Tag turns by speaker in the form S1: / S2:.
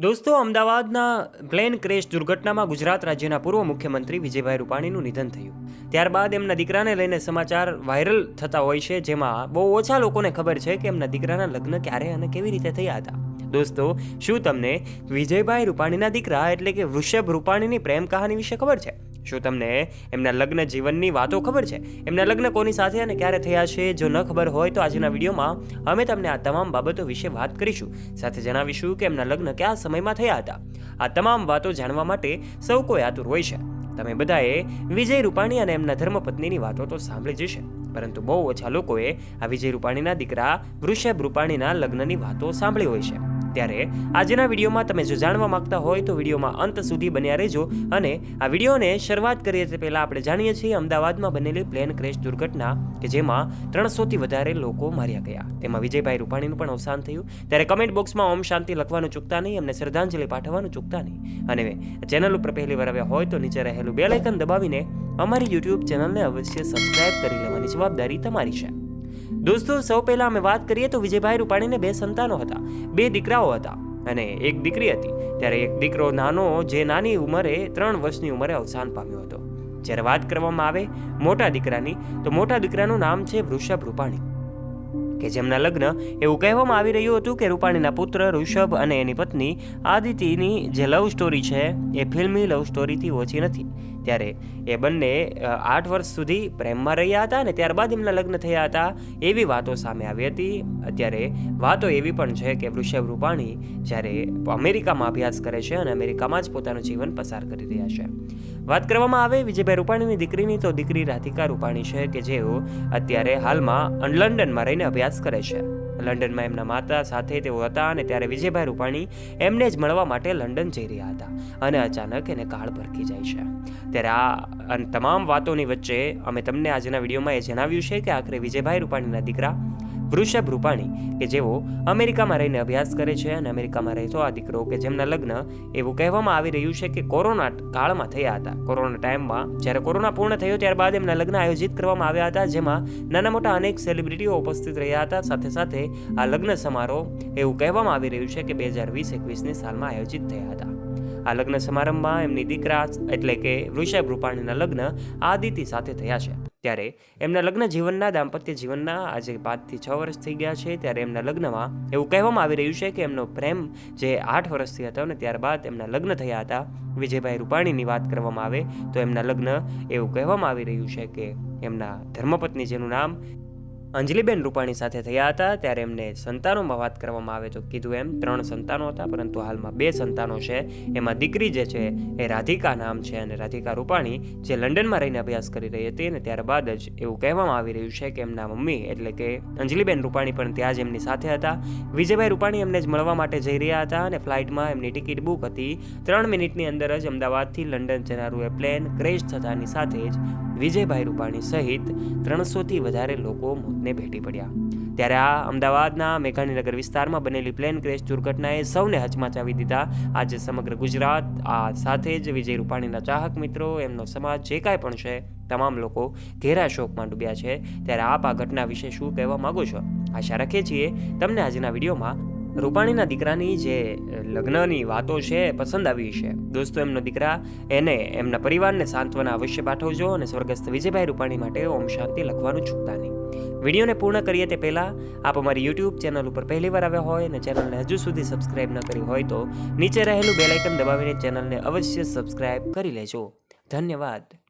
S1: દોસ્તો, અમદાવાદના plane crash દુર્ઘટનામાં ગુજરાત રાજ્યના પૂર્વ મુખ્યમંત્રી વિજયભાઈ રૂપાણીનું નિધન થયું. ત્યારબાદ એમના દીકરાને લઈને સમાચાર વાયરલ થતા હોય છે, જેમાં બહુ ઓછા લોકોને ખબર છે કે એમના દીકરાના લગ્ન ક્યારે અને કેવી રીતે થયા હતા. દોસ્તો, શું તમને વિજયભાઈ રૂપાણીના દીકરા એટલે કે વૃષભ રૂપાણીની પ્રેમ કહાની વિશે ખબર છે? શું તમને એમના લગ્ન જીવનની વાતો ખબર છે? એમના લગ્ન કોની સાથે અને ક્યારે થયા છે? જો ન ખબર હોય તો આજના વિડીયોમાં અમે તમને આ તમામ બાબતો વિશે વાત કરીશું. સાથે જણાવીશું કે એમના લગ્ન કયા સમયમાં થયા હતા. આ તમામ વાતો જાણવા માટે સૌ કોઈ આતુર હોય છે. તમે બધાએ વિજય રૂપાણી અને એમના ધર્મપત્નીની વાતો તો સાંભળી જશે પરંતુ બહુ ઓછા લોકોએ આ વિજય રૂપાણીના દીકરા વૃષભ રૂપાણીના લગ્નની વાતો સાંભળી હોય છે. ત્યારે આજના વિડીયોમાં તમે જો જાણવા માંગતા હોય તો વિડીયોમાં અંત સુધી બન્યા રહેજો અને આ વિડીયોને શરૂઆત કરીએ તે પહેલાં આપણે જાણીએ છીએ અમદાવાદમાં બનેલી પ્લેન ક્રેશ દુર્ઘટના કે જેમાં ત્રણસોથી વધારે લોકો માર્યા ગયા. તેમાં વિજયભાઈ રૂપાણીનું પણ અવસાન થયું. ત્યારે કમેન્ટ બોક્સમાં ઓમ શાંતિ લખવાનું ચૂકતા નહીં, એમને શ્રદ્ધાંજલિ પાઠવવાનું ચૂકતા નહીં. અને ચેનલ ઉપર પહેલી વાર આવ્યા હોય તો નીચે રહેલું બે લાઇકન દબાવીને અમારી યુટ્યુબ ચેનલને અવશ્ય સબસ્ક્રાઇબ કરી લેવાની જવાબદારી તમારી છે. દોસ્તો, સૌ પહેલા અમે વાત કરીએ તો વિજયભાઈ રૂપાણીને બે સંતાનો હતા. બે દીકરાઓ હતા અને એક દીકરી હતી. ત્યારે એક દીકરો નાનો, જે નાની ઉંમરે ત્રણ વર્ષની ઉંમરે અવસાન પામ્યો હતો. જ્યારે વાત કરવામાં આવે મોટા દીકરાની, તો મોટા દીકરાનું નામ છે વૃષભ રૂપાણી. કે જેમના લગ્ન એવું કહેવામાં આવી રહ્યું હતું કે રૂપાણીના પુત્ર ઋષભ અને એની પત્ની આદિતિની જે લવ સ્ટોરી છે, એ ફિલ્મી લવ સ્ટોરીથી ઓછી નથી. ત્યારે એ બંને આઠ વર્ષ સુધી પ્રેમમાં રહ્યા હતા અને ત્યારબાદ એમના લગ્ન થયા હતા. એવી વાતો સામે આવી હતી. અત્યારે વાતો એવી પણ છે કે વૃષભ રૂપાણી જ્યારે અમેરિકામાં અભ્યાસ કરે છે અને અમેરિકામાં જ પોતાનું જીવન પસાર કરી રહ્યા છે. વાત કરવામાં આવે વિજયભાઈ રૂપાણીની દીકરીની, તો દીકરી રાધિકા રૂપાણી છે કે જેઓ અત્યારે હાલમાં લંડનમાં રહીને અભ્યાસ કરે છે. લંડનમાં એમના માતા સાથે તેઓ હતા અને ત્યારે વિજયભાઈ રૂપાણી એમને જ મળવા માટે લંડન જઈ રહ્યા હતા અને અચાનક એને કાળ ભરકી જાય છે. ત્યારે આ અને તમામ વાતોની વચ્ચે અમે તમને આજના વિડીયોમાં એ જણાવ્યું છે કે આખરે વિજયભાઈ રૂપાણીના દીકરા વૃષભ રૂપાણી, કે જેઓ અમેરિકામાં રહીને અભ્યાસ કરે છે અને અમેરિકામાં રહેતો આ દીકરો, કે જેમના લગ્ન એવું કહેવામાં આવી રહ્યું છે કે કોરોના કાળમાં થયા હતા. કોરોના ટાઈમમાં જ્યારે કોરોના પૂર્ણ થયો ત્યારબાદ એમના લગ્ન આયોજિત કરવામાં આવ્યા હતા, જેમાં નાના મોટા અનેક સેલિબ્રિટીઓ ઉપસ્થિત રહ્યા હતા. સાથે સાથે આ લગ્ન સમારોહ એવું કહેવામાં આવી રહ્યું છે કે બે હજાર વીસ એકવીસની સાલમાં આયોજિત થયા હતા. આ લગ્ન સમારંભમાં એમની દીકરા એટલે કે ઋષભ રૂપાણીના લગ્ન આદિતિ સાથે થયા છે. ત્યારે એમના લગ્ન જીવનના, દાંપત્ય જીવનના આજે પાંચથી છ વર્ષ થઈ ગયા છે. ત્યારે એમના લગ્નમાં એવું કહેવામાં આવી રહ્યું છે કે એમનો પ્રેમ જે આઠ વર્ષથી હતો અને ત્યારબાદ એમના લગ્ન થયા હતા, વિજયભાઈ રૂપાણીની વાત કરવામાં આવે તો એમના લગ્ન એવું કહેવામાં આવી રહ્યું છે કે એમના ધર્મપત્ની જેનું નામ અંજલિબેન રૂપાણી સાથે થયા હતા, ત્યારે એમને સંતાનોમાં વાત કરવામાં આવે તો કીધું એમ, ત્રણ સંતાનો હતા, પરંતુ હાલમાં બે સંતાનો છે. એમાં દીકરી જે છે, એ રાધિકા નામ છે અને રાધિકા રૂપાણી, જે લંડનમાં રહીને અભ્યાસ કરી રહી હતી અને ત્યારબાદ જ એવું કહેવામાં આવી રહ્યું છે કે એમના મમ્મી એટલે કે અંજલિબેન રૂપાણી પણ ત્યાં જ એમની સાથે હતા. વિજયભાઈ રૂપાણી એમને જ મળવા માટે જઈ રહ્યા હતા અને ફ્લાઇટમાં એમની ટિકિટ બુક હતી. ત્રણ મિનિટની અંદર જ અમદાવાદથી લંડન જનારું એ પ્લેન ક્રેશ થતાની સાથે જ વિજયભાઈ રૂપાણી સહિત ત્રણસોથી વધારે લોકો મોતને ભેટી પડ્યા. ત્યારે આ અમદાવાદના મેઘાણીનગર વિસ્તારમાં બનેલી પ્લેન ક્રેશ દુર્ઘટનાએ સૌને હચમચાવી દીધા. આજે સમગ્ર ગુજરાત, આ સાથે જ વિજય રૂપાણીના ચાહક મિત્રો, એમનો સમાજ જે કાંઈ પણ છે, તમામ લોકો ઘેરા શોકમાં ડૂબ્યા છે. ત્યારે આપ આ ઘટના વિશે શું કહેવા માગો છો? આશા રાખીએ છીએ, તમને આજના વિડીયોમાં રૂપાણીના દીકરાની જે લગ્નની વાતો છે એ પસંદ આવી છે. દોસ્તો, એમનો દીકરા એને એમના પરિવારને સાંત્વના અવશ્ય પાઠવજો અને સ્વર્ગસ્થ વિજયભાઈ રૂપાણી માટે ઓમ શાંતિ લખવાનું ચૂકતા નહીં. વિડીયોને પૂર્ણ કરીએ તે પહેલાં, આપ અમારી યુટ્યુબ ચેનલ ઉપર પહેલી વાર આવ્યા હોય અને ચેનલને હજુ સુધી સબસ્ક્રાઇબ ન કરી હોય તો નીચે રહેલું બેલાઇકન દબાવીને ચેનલને અવશ્ય સબસ્ક્રાઇબ કરી લેજો. ધન્યવાદ.